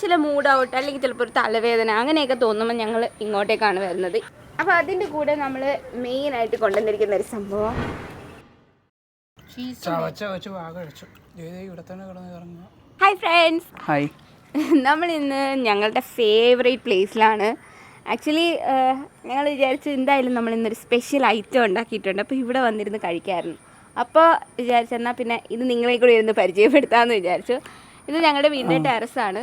ചില mood out അല്ലെങ്കിൽ ചിലപ്പോൾ ഒരു തലവേദന അങ്ങനെയൊക്കെ തോന്നുമ്പോൾ ഞങ്ങൾ ഇങ്ങോട്ടേക്കാണ് വരുന്നത്. അപ്പോൾ അതിന്റെ കൂടെ നമ്മൾ മെയിനായിട്ട് കൊണ്ടുവന്നിരിക്കുന്ന ഒരു സംഭവം. ഹായ് ഫ്രണ്ട്സ് ഹായ് നമ്മൾ ഇന്ന് ഞങ്ങളുടെ ഫേവറേറ്റ് പ്ലേസിലാണ് ആക്ച്വലി ഞങ്ങൾ വിചാരിച്ചു എന്തായാലും നമ്മൾ ഇന്നൊരു സ്പെഷ്യൽ ഐറ്റം ഉണ്ടാക്കിയിട്ടുണ്ട്. അപ്പോൾ ഇവിടെ വന്നിരുന്ന് കഴിക്കാമായിരുന്നു അപ്പോൾ വിചാരിച്ചെന്നാൽ പിന്നെ ഇത് നിങ്ങളെ കൂടി ഇരുന്ന് പരിചയപ്പെടുത്താമെന്ന് വിചാരിച്ചു. ഇത് ഞങ്ങളുടെ വീടിന്റെ ടെറസ് ആണ്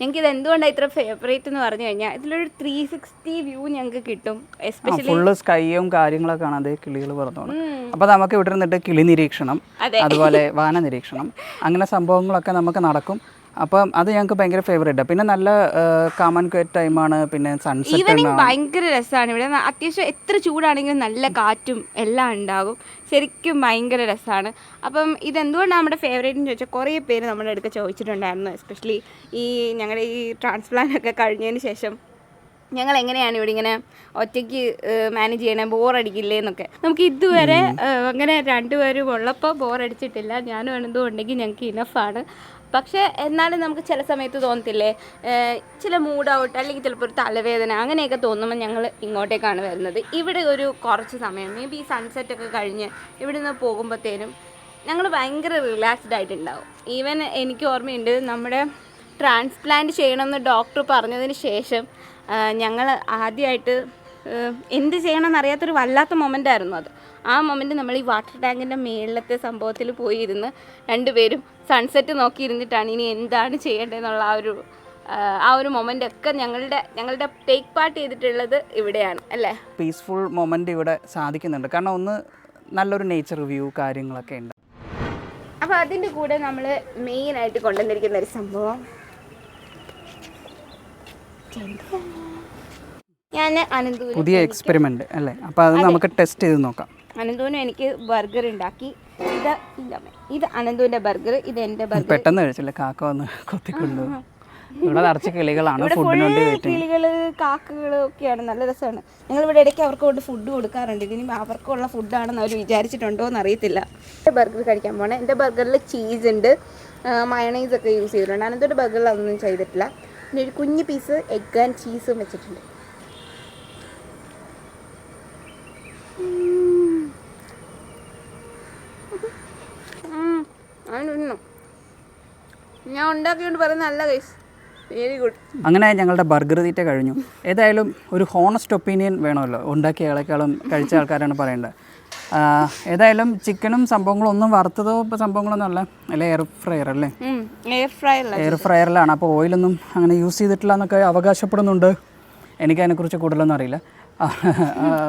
ഞങ്ങൾക്ക് ഇത് എന്തുകൊണ്ടാണ് ഇത്ര ഫേവറേറ്റ് എന്ന് പറഞ്ഞു കഴിഞ്ഞാൽ ഇതിലൊരു ത്രീ സിക്സ്റ്റി വ്യൂ ഞങ്ങൾക്ക് കിട്ടും. എസ്പെഷ്യലി ഫുള്ള് സ്കൈയും കാര്യങ്ങളൊക്കെ ആണ് അതേ കിളികൾ പറഞ്ഞോളൂ അപ്പൊ നമുക്ക് ഇവിടെ നിന്നിട്ട് കിളി നിരീക്ഷണം അതുപോലെ വാന നിരീക്ഷണം അങ്ങനെ സംഭവങ്ങളൊക്കെ നമുക്ക് നടക്കും. അപ്പം അത് ഞങ്ങൾക്ക് ഭയങ്കര ഫേവറേറ്റ് പിന്നെ നല്ല കാമൻ ക്വയറ്റ് ടൈമാണ് പിന്നെ സൺസെറ്റ് ഈവനിങ് ഭയങ്കര രസമാണ് ഇവിടെ. അത്യാവശ്യം എത്ര ചൂടാണെങ്കിലും നല്ല കാറ്റും എല്ലാം ഉണ്ടാകും. ശരിക്കും ഭയങ്കര രസമാണ് അപ്പം ഇതെന്തുകൊണ്ടാണ് നമ്മുടെ ഫേവറേറ്റ് എന്ന് ചോദിച്ചാൽ കുറേ പേര് നമ്മുടെ അടുത്ത് ചോദിച്ചിട്ടുണ്ടായിരുന്നു. എസ്പെഷ്യലി ഈ ഞങ്ങളുടെ ഈ ട്രാൻസ്പ്ലാന്റ് ഒക്കെ കഴിഞ്ഞതിന് ശേഷം. ഞങ്ങൾ എങ്ങനെയാണ് ഇവിടെ ഇങ്ങനെ ഒറ്റയ്ക്ക് മാനേജ് ചെയ്യണേ? ബോറടിക്കില്ലേ എന്നൊക്കെ. നമുക്ക് ഇതുവരെ അങ്ങനെ രണ്ടുപേരും ഉള്ളപ്പോൾ ബോറടിച്ചിട്ടില്ല ഞാനും എന്തുകൊണ്ടെങ്കിൽ ഉണ്ടെങ്കിൽ ഞങ്ങൾക്ക് ഇനഫാണ് പക്ഷേ എന്നാലും നമുക്ക് ചില സമയത്ത് തോന്നത്തില്ലേ? ചില മൂഡ് ഔട്ട് അല്ലെങ്കിൽ ചിലപ്പോൾ ഒരു തലവേദന അങ്ങനെയൊക്കെ തോന്നുമ്പോൾ ഞങ്ങൾ ഇങ്ങോട്ടേക്കാണ് വരുന്നത്. ഇവിടെ ഒരു കുറച്ച് സമയം മേ ബി സൺസെറ്റ് ഒക്കെ കഴിഞ്ഞ് ഇവിടെ നിന്ന് പോകുമ്പോഴത്തേനും ഞങ്ങൾ ഭയങ്കര റിലാക്സ്ഡ് ആയിട്ടുണ്ടാവും. ഈവൻ എനിക്ക് ഓർമ്മയുണ്ട് നമ്മുടെ ട്രാൻസ്പ്ലാന്റ് ചെയ്യണമെന്ന് ഡോക്ടർ പറഞ്ഞതിന് ശേഷം ഞങ്ങൾ ആദ്യമായിട്ട് എന്ത് ചെയ്യണമെന്നറിയാത്തൊരു വല്ലാത്ത മൊമെന്റ് ആയിരുന്നു അത്. ആ മൊമെന്റ് നമ്മൾ ഈ വാട്ടർ ടാങ്കിന്റെ മേളിലത്തെ സംഭവത്തിൽ പോയി ഇരുന്ന് രണ്ടുപേരും സൺസെറ്റ് നോക്കി ഇരുന്നിട്ടാണ് ഇനി എന്താണ് ചെയ്യേണ്ടതെന്നുള്ള ആ ഒരു ആ, ഒരു മൊമെന്റ് ഒക്കെ ഞങ്ങളുടെ ഞങ്ങളുടെ ടേക്ക് പാർട്ട് ചെയ്തിട്ടുള്ളത് ഇവിടെയാണ് അല്ലേ? പീസ്ഫുൾ മൊമെന്റ് ഇവിടെ സാധിക്കുന്നുണ്ട്. കാരണം ഒന്ന് നല്ലൊരു നേച്ചർ വ്യൂ കാര്യങ്ങളൊക്കെ ഉണ്ട്. അപ്പോൾ അതിന്റെ കൂടെ നമ്മൾ മെയിൻ ആയിട്ട് കൊണ്ടുവന്നിരിക്കുന്ന ഒരു സംഭവം. ഞാൻ അനന്തൂന് പുതിയ എക്സ്പെരിമെന്റ് അല്ലേ? അപ്പോൾ അത് നമുക്ക് ടെസ്റ്റ് ചെയ്ത് നോക്കാം. അനന്തൂനും എനിക്ക് ബർഗർ ഉണ്ടാക്കി ഇത് ഇത് അനന്തുവിന്റെ ബർഗർ ഇത് എന്റെ ബർഗർ പെട്ടെന്ന് കഴിച്ചില്ല കാക്ക വന്ന് കൊത്തിക്കൊണ്ടു. ഇവിടെ നിറച്ച് കിളികളാണ് കിളികൾ കാക്കകൾ ഒക്കെയാണ്. നല്ല രസമാണ്. ഞങ്ങൾ ഇവിടെ ഇടയ്ക്ക് അവർക്ക് കൊണ്ട് ഫുഡ് കൊടുക്കാറുണ്ട്. ഇതിന് അവർക്കുള്ള ഫുഡാണെന്ന് അവർ വിചാരിച്ചിട്ടുണ്ടോ എന്ന് അറിയത്തില്ല ബർഗർ കഴിക്കാൻ പോണേ. എന്റെ ബർഗറിൽ ചീസ് ഉണ്ട്. മയണൈസ് ഒക്കെ യൂസ് ചെയ്തിട്ടുണ്ട്. അനന്തൊരു ബർഗറിൽ അതൊന്നും ചെയ്തിട്ടില്ല. പിന്നെ ഒരു കുഞ്ഞു പീസ് എഗ് ആൻഡ് ചീസും വെച്ചിട്ടുണ്ട്. ഞാൻ നല്ല വെരി ഗുഡ് അങ്ങനെ ഞങ്ങളുടെ ബർഗർ തീറ്റ കഴിഞ്ഞു. ഏതായാലും ഒരു ഹോണസ്റ്റ് ഒപ്പീനിയൻ വേണമല്ലോ. ഉണ്ടാക്കിയ ആളെക്കാളും കഴിച്ച ആൾക്കാരാണ് പറയേണ്ടത്. ഏതായാലും ചിക്കനും സംഭവങ്ങളും ഒന്നും വറുത്തതോ സംഭവങ്ങളൊന്നും അല്ല. അല്ല എയർ ഫ്രയർ അല്ലേ? എയർ ഫ്രയറിലാണ് അപ്പോൾ ഓയിലൊന്നും അങ്ങനെ യൂസ് ചെയ്തിട്ടില്ല എന്നൊക്കെ അവകാശപ്പെടുന്നുണ്ട്. എനിക്ക് അതിനെക്കുറിച്ച് കൂടുതലൊന്നും അറിയില്ല.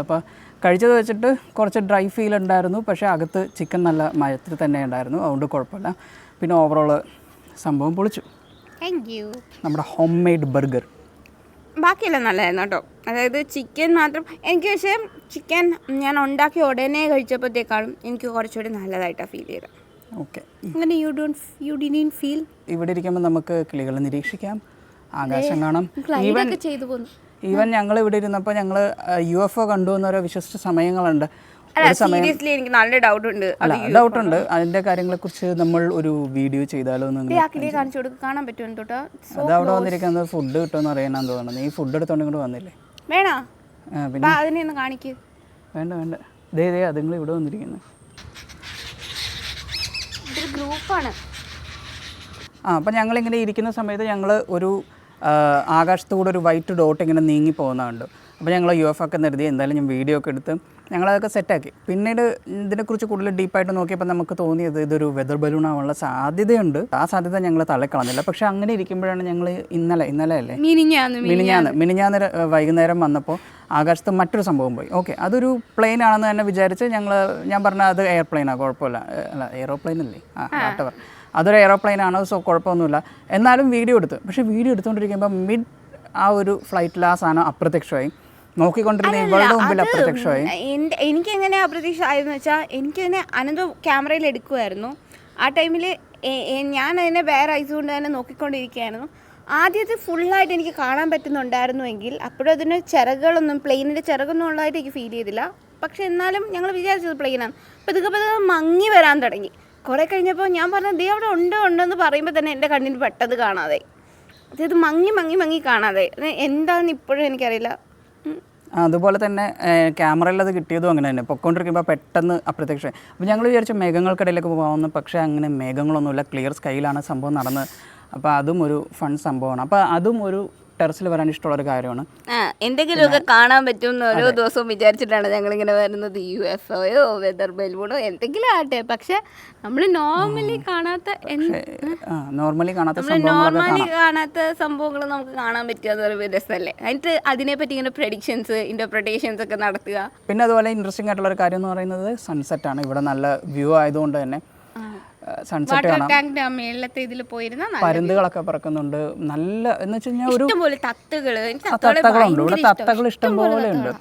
അപ്പോൾ കഴിച്ചത് വെച്ചിട്ട് കുറച്ച് ഡ്രൈ ഫീൽ ഉണ്ടായിരുന്നു. പക്ഷേ അകത്ത് ചിക്കൻ നല്ല മയത്തിൽ തന്നെ ഉണ്ടായിരുന്നു. അതുകൊണ്ട് കുഴപ്പമില്ല. പിന്നെ ഓവറോൾ സംഭവം പൊളിച്ചു. താങ്ക് യു നമ്മുടെ ഹോം മെയ്ഡ് ബർഗർ ബാക്കിയെല്ലാം നല്ലതായിരുന്നു കേട്ടോ. അതായത് ചിക്കൻ മാത്രം. എനിക്ക് പക്ഷേ ചിക്കൻ ഞാൻ ഉണ്ടാക്കി ഉടനെ കഴിച്ചപ്പോഴത്തേക്കാളും എനിക്ക് കുറച്ചുകൂടി നല്ലതായിട്ടാണ് ഫീൽ ചെയ്തത്. ഓക്കെ അങ്ങനെ you don't you didn't feel ഇവിടെ ഇരിക്കുമ്പോൾ നമുക്ക് കിളികളെ നിരീക്ഷിക്കാം. ആകാശം കാണാം. ഈവൻ ചെയ്തു പോന്നു. ഈവൻ ഞങ്ങൾ ഇവിടെ ഇരുന്നപ്പോൾ ഞങ്ങൾ യു എഫ് ഒ കണ്ടു എന്നൊരു വിശ്വസിച്ച സമയങ്ങളുണ്ട്. സീരിയസ്ലി എനിക്ക് നല്ല ഡൗട്ട് ഉണ്ട്. ഡൗട്ട് ഉണ്ട്. അതിന്റെ കാര്യങ്ങളെ കുറിച്ച് നമ്മൾ ഒരു വീഡിയോ ചെയ്താലോ കാണിച്ചു കൊടുക്കുക കാണാൻ പറ്റുമോ തൊട്ടാ അത് അവിടെ വന്നിരിക്കുന്നത് ഫുഡ് കിട്ടുമെന്ന് അറിയാനാന്ന് തോന്നുന്നു. നീ ഫുഡ് എടുത്തോണ്ട് ഇങ്ങോട്ട് വന്നില്ലേ? വേണോ? പിന്നെ? അതിനെ ഒന്ന് കാണിക്ക്. വേണ്ട വേണ്ട. ദേ ദേ അതുങ്ങൾ ഇവിടെ വന്നിരിക്കുന്നു. ഇതൊരു ഗ്രൂപ്പാണ്. ആ അപ്പം ഞങ്ങളിങ്ങനെ ഇരിക്കുന്ന സമയത്ത് ഞങ്ങൾ ഒരു ആകാശത്തുകൂടെ ആകാശത്തൂടെ ഒരു വൈറ്റ് ഡോട്ട് ഇങ്ങനെ നീങ്ങി പോകുന്നുണ്ട് അപ്പോൾ ഞങ്ങൾ യു എഫ് ഒക്കെ നിർത്തി. എന്തായാലും ഞാൻ വീഡിയോ ഒക്കെ എടുത്ത് ഞങ്ങളതൊക്കെ സെറ്റാക്കി പിന്നീട് ഇതിനെക്കുറിച്ച് കൂടുതൽ ഡീപ്പായിട്ട് നോക്കിയപ്പോൾ നമുക്ക് തോന്നിയത് ഇതൊരു വെതർ ബലൂൺ ആവാനുള്ള സാധ്യതയുണ്ട്. ആ സാധ്യത ഞങ്ങൾ തള്ളിക്കളഞ്ഞില്ല. പക്ഷെ അങ്ങനെ ഇരിക്കുമ്പോഴാണ് ഞങ്ങൾ ഇന്നലെ ഇന്നലെ അല്ലേ? മിനിഞ്ഞാന്ന് മിനിഞ്ഞാന്ന്. വൈകുന്നേരം വന്നപ്പോൾ ആകാശത്ത് മറ്റൊരു സംഭവം പോയി. ഓക്കെ അതൊരു പ്ലെയിൻ ആണെന്ന് തന്നെ വിചാരിച്ച് ഞങ്ങൾ ഞാൻ പറഞ്ഞ അത് എയർപ്ലെയിനാണ് കുഴപ്പമില്ല. അല്ല എയറോപ്ലെയിൻ അല്ലേ? ആ വാട്ടവർ അതൊരു എയറോപ്ലെയിൻ ആണ് സോ കുഴപ്പമൊന്നുമില്ല. എന്നാലും വീഡിയോ എടുത്ത്. പക്ഷേ വീഡിയോ എടുത്തുകൊണ്ടിരിക്കുമ്പോൾ മിഡ് ആ ഒരു ഫ്ലൈറ്റിൽ ആ സാധനം അപ്രത്യക്ഷമായി. നോക്കിക്കൊണ്ടിരുന്ന ഇവളുടെ മുമ്പിൽ അപ്രത്യക്ഷമായി. എനിക്ക് എങ്ങനെ അപ്രതീക്ഷ ആയെന്ന് വെച്ചാൽ എനിക്ക് തന്നെ അനന്ത ക്യാമറയിൽ എടുക്കുമായിരുന്നു ആ ടൈമിൽ ഞാൻ അതിനെ വേറെ ഐസ് കൊണ്ട് തന്നെ നോക്കിക്കൊണ്ടിരിക്കുകയായിരുന്നു. ആദ്യത്തെ ഫുള്ളായിട്ട് എനിക്ക് കാണാൻ പറ്റുന്നുണ്ടായിരുന്നുവെങ്കിൽ അപ്പോഴും അതിന് ചിറകുകളൊന്നും പ്ലെയിനിന്റെ ചിറകൊന്നും ഉള്ളതായിട്ട് എനിക്ക് ഫീൽ ചെയ്തില്ല. പക്ഷെ എന്നാലും ഞങ്ങൾ വിചാരിച്ചത് പ്ലെയിനാണ് പതുക്കെ പതുക്കെ മങ്ങി വരാൻ തുടങ്ങി. കുറേ കഴിഞ്ഞപ്പോൾ ഞാൻ പറഞ്ഞു ദേ അവിടെ ഉണ്ടോ ഉണ്ടോ എന്ന് പറയുമ്പോൾ തന്നെ എന്റെ കണ്ണിന് പെട്ടത് കാണാതെ അതായത് മങ്ങി മങ്ങി മങ്ങി കാണാതെ എന്താണെന്ന് ഇപ്പോഴും എനിക്കറിയില്ല. അതുപോലെ തന്നെ ക്യാമറയിൽ അത് കിട്ടിയതും അങ്ങനെ തന്നെ. പൊക്കോണ്ടിരിക്കുമ്പോൾ പെട്ടെന്ന് അപ്രത്യക്ഷം അപ്പോൾ ഞങ്ങൾ വിചാരിച്ചു മേഘങ്ങൾക്കിടയിലേക്ക് പോകുന്നു പക്ഷേ അങ്ങനെ മേഘങ്ങളൊന്നുമില്ല. ക്ലിയർ സ്കൈയിലാണ് സംഭവം നടന്നത് അപ്പോൾ അതും ഒരു ഫൺ സംഭവമാണ്. അപ്പോൾ അതും ഒരു ടെറസിൽ വരാൻ ഇഷ്ടമുള്ള ഒരു കാര്യമാണ് എന്തെങ്കിലുമൊക്കെ കാണാൻ പറ്റുമെന്ന് ഓരോ ദിവസവും വിചാരിച്ചിട്ടാണ് ഞങ്ങൾ ഇങ്ങനെ വരുന്നത് യു എഫ് ഒയോ വെതർ ബെൽബൂണോ എന്തെങ്കിലും ആട്ടെ പക്ഷെ നമ്മൾ നോർമലി കാണാത്ത നോർമലി കാണാത്ത നോർമലി കാണാത്ത സംഭവങ്ങൾ നമുക്ക് കാണാൻ പറ്റുക എന്ന് പറയുമ്പോൾ രസമല്ലേ? അതിന് അതിനെപ്പറ്റി ഇങ്ങനെ പ്രഡിക്ഷൻസ് ഇന്റർപ്രിട്ടേഷൻസ് ഒക്കെ നടത്തുക. പിന്നെ അതുപോലെ ഇൻട്രസ്റ്റിംഗ് ആയിട്ടുള്ള ഒരു കാര്യം എന്ന് പറയുന്നത് സൺസെറ്റ് ആണ്. ഇവിടെ നല്ല വ്യൂ ആയതുകൊണ്ട് തന്നെ സൺസെറ്റ് വാട്ടർ കാണാം. ടാങ്കിന്റെ മേളത്തെ ഇതിൽ പോയിരുന്ന പരുന്തുകളൊക്കെ പറക്കുന്നുണ്ട്. നല്ല എന്ന് വെച്ച് കഴിഞ്ഞാൽ ഒരു തത്തകളുണ്ട്. ഇവിടെ തത്തകൾ ഇഷ്ടം പോലെ ഉണ്ട്.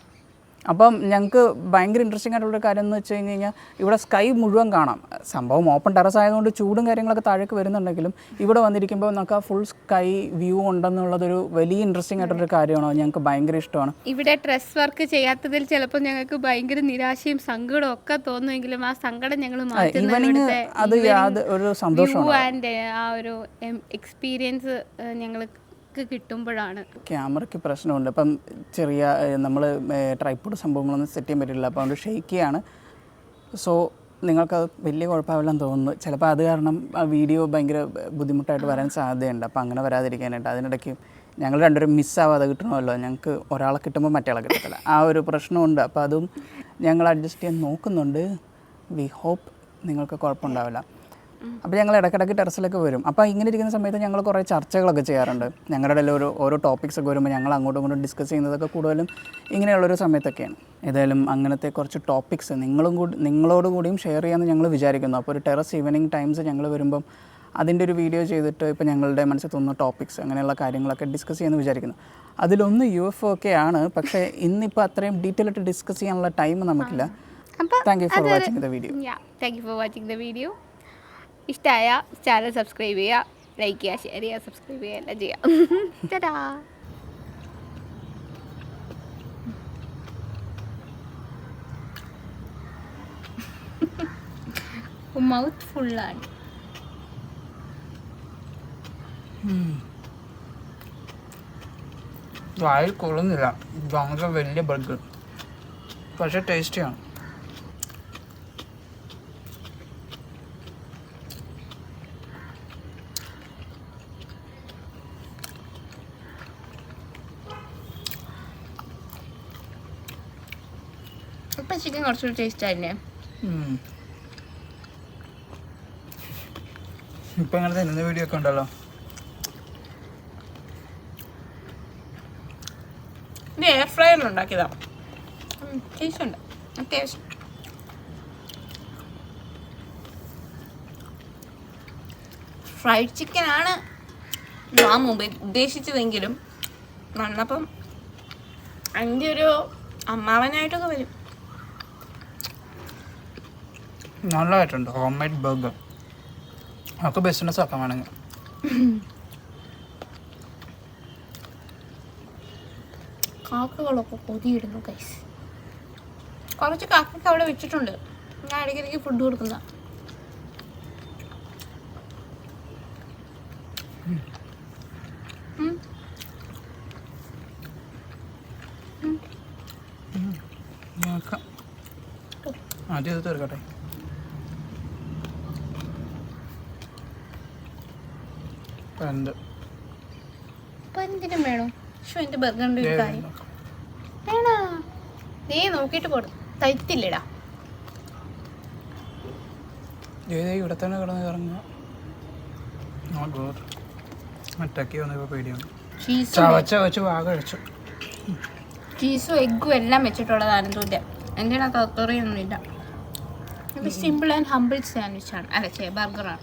അപ്പം ഞങ്ങൾക്ക് ഭയങ്കര ഇൻട്രസ്റ്റിംഗ് ആയിട്ടുള്ള കാര്യം എന്ന് വെച്ച് കഴിഞ്ഞ് കഴിഞ്ഞാൽ ഇവിടെ സ്കൈ മുഴുവൻ കാണാം. സംഭവം ഓപ്പൺ ടെറസ് ആയതുകൊണ്ട് ചൂടും കാര്യങ്ങളൊക്കെ താഴേക്ക് വരുന്നുണ്ടെങ്കിലും ഇവിടെ വന്നിരിക്കുമ്പോൾ നമുക്ക് ആ ഫുൾ സ്കൈ വ്യൂ ഉണ്ടെന്നുള്ളതൊരു വലിയ ഇൻട്രസ്റ്റിംഗ് ആയിട്ടുള്ളൊരു കാര്യമാണ്? ഞങ്ങൾക്ക് ഭയങ്കര ഇഷ്ടമാണ്. ഇവിടെ ഡ്രസ് വർക്ക് ചെയ്യാത്തതിൽ ചിലപ്പോൾ ഞങ്ങൾക്ക് ഭയങ്കര നിരാശയും സങ്കടവും ഒക്കെ തോന്നുമെങ്കിലും ആ സങ്കടം ഞങ്ങൾ അത് ഒരു സന്തോഷമാണ് ആ ഒരു എക്സ്പീരിയൻസ് ഞങ്ങൾക്ക് കിട്ടുമ്പോഴാണ്. ക്യാമറയ്ക്ക് പ്രശ്നമുണ്ട്. അപ്പം ചെറിയ നമ്മൾ ട്രൈപ്പോഡ് സംഭവങ്ങളൊന്നും സെറ്റ് ചെയ്യാൻ പറ്റില്ല. അപ്പോൾ അതുകൊണ്ട് ഷെയ്ക്ക് ചെയ്യാണ് സോ നിങ്ങൾക്കത് വലിയ കുഴപ്പമില്ലെന്ന് തോന്നുന്നു. ചിലപ്പോൾ അത് കാരണം ആ വീഡിയോ ഭയങ്കര ബുദ്ധിമുട്ടായിട്ട് വരാൻ സാധ്യതയുണ്ട്. അപ്പോൾ അങ്ങനെ വരാതിരിക്കാനായിട്ട് അതിനിടയ്ക്ക് ഞങ്ങൾ രണ്ടുപേരും മിസ്സാവാതെ കിട്ടണമല്ലോ. ഞങ്ങൾക്ക് ഒരാളെ കിട്ടുമ്പോൾ മറ്റേ കിട്ടത്തില്ല. ആ ഒരു പ്രശ്നമുണ്ട്. അപ്പോൾ അതും ഞങ്ങൾ അഡ്ജസ്റ്റ് ചെയ്യാൻ നോക്കുന്നുണ്ട്. വി ഹോപ്പ് നിങ്ങൾക്ക് കുഴപ്പമുണ്ടാവില്ല. അപ്പോൾ ഞങ്ങൾ ഇടയ്ക്കിടയ്ക്ക് ടെറസിലൊക്കെ വരും. അപ്പോൾ ഇങ്ങനെ ഇരിക്കുന്ന സമയത്ത് ഞങ്ങൾ കുറേ ചർച്ചകളൊക്കെ ചെയ്യാറുണ്ട്. ഞങ്ങളുടെ ഇടയിൽ ഒരു ഓരോ ടോപ്പിക്സ് ഒക്കെ വരുമ്പോൾ ഞങ്ങൾ അങ്ങോട്ടും ഇങ്ങോട്ടും ഡിസ്കസ് ചെയ്യുന്നതൊക്കെ കൂടുതലും ഇങ്ങനെയുള്ളൊരു സമയത്തൊക്കെയാണ്. ഏതായാലും അങ്ങനത്തെ കുറച്ച് ടോപ്പിക്സ് നിങ്ങളും കൂടി നിങ്ങളോട് കൂടിയും ഷെയർ ചെയ്യാമെന്ന് ഞങ്ങൾ വിചാരിക്കുന്നു. അപ്പോൾ ഒരു ടെറസ് ഈവനിങ് ടൈംസ് ഞങ്ങൾ വരുമ്പം അതിന്റെ ഒരു വീഡിയോ ചെയ്തിട്ട് ഇപ്പോൾ ഞങ്ങളുടെ മനസ്സിൽ തോന്നുന്ന ടോപ്പിക്സ് അങ്ങനെയുള്ള കാര്യങ്ങളൊക്കെ ഡിസ്കസ് ചെയ്യാമെന്ന് വിചാരിക്കുന്നു. അതിലൊന്ന് യു എഫ് ഒക്കെ ആണ് പക്ഷേ ഇന്നിപ്പോൾ അത്രയും ഡീറ്റെയിൽ ആയിട്ട് ഡിസ്കസ് ചെയ്യാനുള്ള ടൈം നമുക്കില്ല. Thank you for watching the video thank you for watching the video ഇഷ്ടമായ ചാനൽ സബ്സ്ക്രൈബ് ചെയ്യുക ലൈക്ക് ചെയ്യുക ഷെയർ ചെയ്യുക സബ്സ്ക്രൈബ് ചെയ്യുക എല്ലാം ചെയ്യുക ചേട്ടാ മൗത്ത് ഫുള്ളാണ് വായിൽ കൊള്ളുന്നില്ല. ഭയങ്കര വലിയ ബർഗർ പക്ഷേ ടേസ്റ്റിയാണ് ഇപ്പം ചിക്കൻ കുറച്ചുകൂടി ടേസ്റ്റ് ആയില്ലേ? ഇപ്പം അങ്ങനെ തന്നെ വീഡിയോ ഒക്കെ ഉണ്ടല്ലോ. ഇത് എയർ ഫ്രയറിൽ ഉണ്ടാക്കിയതാ. ടേസ്റ്റ് ഉണ്ട്. അത്യാവശ്യം ഫ്രൈഡ് ചിക്കൻ ആണ് ഞാൻ മുമ്പ് ഉദ്ദേശിച്ചതെങ്കിലും. വന്നപ്പം അതിന്റെ ഒരു അമ്മാവനായിട്ടൊക്കെ വരും. നല്ലതായിട്ടുണ്ട് ഹോം മെയ്ഡ് ബർഗർ നമുക്ക് ബിസിനസ് ആക്കാൻ വേണമെങ്കിൽ കാക്കകളൊക്കെ കൊതിയിടുന്നു കൈസ് കുറച്ച് കാക്കയ്ക്ക് അവിടെ വെച്ചിട്ടുണ്ട് ഞാൻ ഇടയ്ക്കിടയ്ക്ക് ഫുഡ് കൊടുക്കുന്ന ആദ്യം ഇത് തീർക്കട്ടെ അപ്പൊ എന്തിനും വേണോ? ഷോ എന്റെ ബർഗറിന്റെ ഒരു കാര്യം. വേണോ? നീ നോക്കിയിട്ട് പോടും. തയ്ത്തില്ലടാ. ഇവിടെ തന്നെ കിടന്ന് ഇറങ്ങുക ആ വന്നപ്പോൾ പേടിയാണ്. ചീസും ചവച്ച വെച്ച് വാഗ കഴിച്ചു ചീസും എഗ്ഗും എല്ലാം വെച്ചിട്ടുള്ളതാണ് തൂന്റെ എന്റെ അകത്ത് അത്രയൊന്നും ഇല്ല ഇത് സിമ്പിൾ ആൻഡ് ഹമ്പിൾ സാൻഡ്വിച്ച് ആണ്. അല്ല ബർഗറാണ്